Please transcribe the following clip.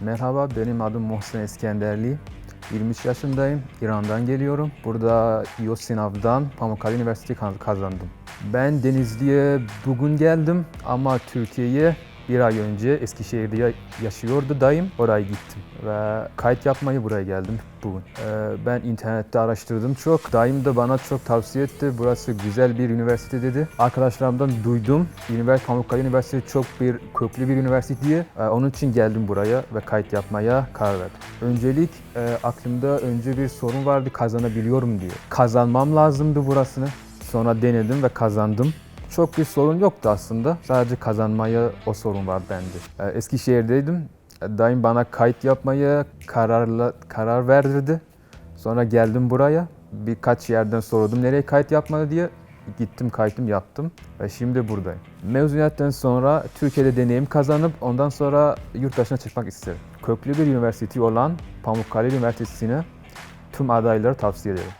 Merhaba, benim adım Mohsen Eskenderli. 23 yaşındayım, İran'dan geliyorum. Burada İO sınavdan Pamukkale Üniversitesi kaz- kazandım. Ben Denizli'ye bugün geldim ama Türkiye'ye bir ay önce Eskişehir'de ya- yaşıyordu dayım. Oraya gittim ve kayıt yapmayı buraya geldim bugün. Ee, ben internette araştırdım çok. Dayım da bana çok tavsiye etti. Burası güzel bir üniversite dedi. Arkadaşlarımdan duydum. Üniversite, Pamukkale Üniversitesi çok bir köklü bir üniversite diye. Ee, onun için geldim buraya ve kayıt yapmaya karar verdim. Öncelik e, aklımda önce bir sorun vardı kazanabiliyorum diye. Kazanmam lazımdı burasını. Sonra denedim ve kazandım. Çok bir sorun yoktu aslında. Sadece kazanmaya o sorun var bende. Ee, Eskişehir'deydim. Dayım bana kayıt yapmaya kararla, karar verdirdi. Sonra geldim buraya. Birkaç yerden sordum nereye kayıt yapmalı diye. Gittim kayıtım yaptım ve şimdi buradayım. Mezuniyetten sonra Türkiye'de deneyim kazanıp ondan sonra yurt dışına çıkmak isterim. Köklü bir üniversite olan Pamukkale Üniversitesi'ne tüm adayları tavsiye ederim.